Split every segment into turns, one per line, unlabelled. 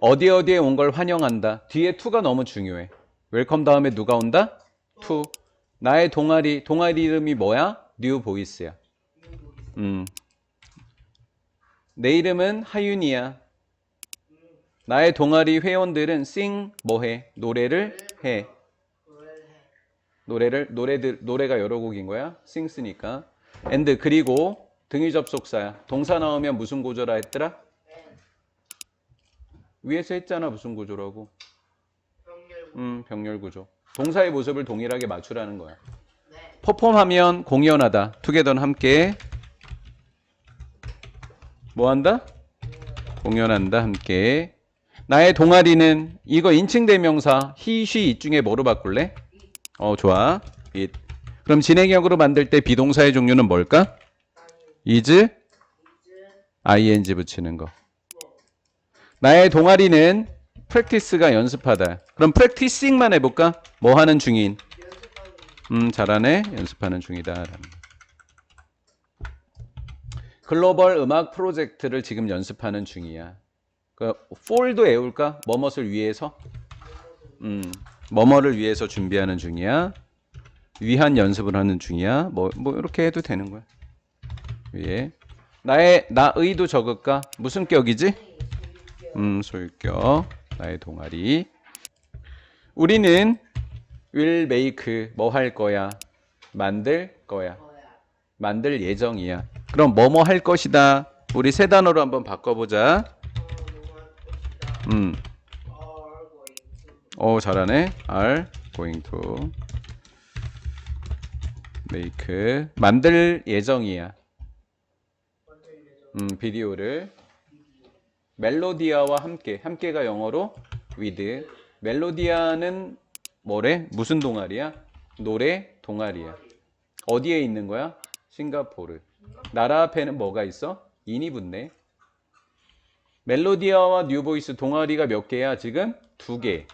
어디 어디에 온 걸 환영한다. 뒤에 to가 너무 중요해. 웰컴 다음에 누가 온다? to. 나의 동아리, 동아리 이름이 뭐야? 뉴 보이스야. 음. 내 이름은 하윤이야. 나의 동아리 회원들은 sing 뭐해? 노래를 해. 노래를 노래들 노래가 여러 곡인 거야. sing쓰니까. and 그리고 등위 접속사야. 동사 나오면 무슨 구조라 했더라? 위에서 했잖아 무슨 구조라고. 음, 병렬 구조. 동사의 모습을 동일하게 맞추라는 거야. 퍼폼하면 공연하다. 투게더는 함께 뭐 한다? 공연한다 함께. 나의 동아리는 이거 인칭 대명사 he, she, it 중에 뭐로 바꿀래? 어, 좋아. it. 그럼 진행형으로 만들 때 비동사의 종류는 뭘까? is, ing 붙이는 거. 나의 동아리는 practice가 연습하다. 그럼 practicing만 해볼까? 뭐 하는 중인? 음, 잘하네. 연습하는 중이다. 글로벌 음악 프로젝트를 지금 연습하는 중이야. 그 for도 애울까? 뭐뭇을 위해서? 음, 뭐뭐를 위해서 준비하는 중이야. 위한 연습을 하는 중이야. 뭐, 뭐 이렇게 해도 되는 거야. 위에 나의 나의도 적을까? 무슨 격이지? 음, 소유격. 나의 동아리. 우리는 will make 뭐 할 거야? 만들 거야. 만들 예정이야. 그럼 뭐뭐 할 것이다. 우리 세 단어로 한번 바꿔보자. 음. 어 잘하네. are going to make 만들 예정이야. 음 비디오를 멜로디아와 함께 함께가 영어로 with 멜로디아는 뭐래? 무슨 동아리야? 노래 동아리야. 어디에 있는 거야? 싱가포르. 나라 앞에는 뭐가 있어? 인이 붙네. 멜로디아와 뉴보이스 동아리가 몇 개야? 지금 두 개.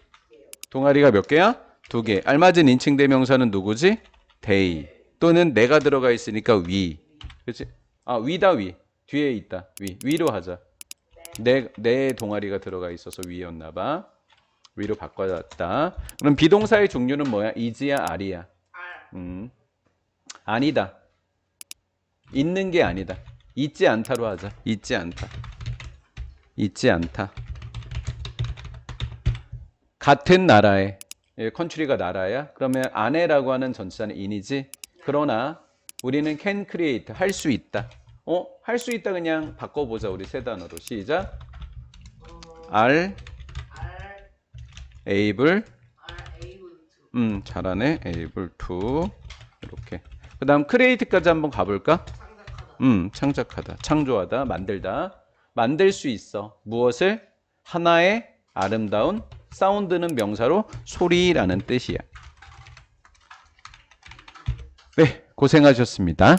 동아리가 몇 개야? 두 개. 알맞은 인칭 대명사는 누구지? they 또는 내가 들어가 있으니까 we. 그렇지? 아 위다 위. 뒤에 있다. 위. 위로 하자. 내, 내 동아리가 들어가 있어서 위였나 봐. 위로 바꿔놨다. 그럼 비동사의 종류는 뭐야? is야, are야? 음. 아니다. 있는 게 아니다. 있지 않다로 하자. 있지 않다. 있지 않다. 같은 나라에 예, 컨트리가 나라야. 그러면 안에라고 하는 전치사는 in이지. 그러나 우리는 can create 할 수 있다. 어? 할수 있다 그냥 바꿔보자. 우리 세 단어로 시작. are able 음 잘하네. able to 이렇게. 그 다음 create까지 한번 가볼까? 음 창작하다, 창조하다, 만들다. 만들 수 있어. 무엇을? 하나의 아름다운 사운드는 명사로 소리라는 뜻이야. 네, 고생하셨습니다.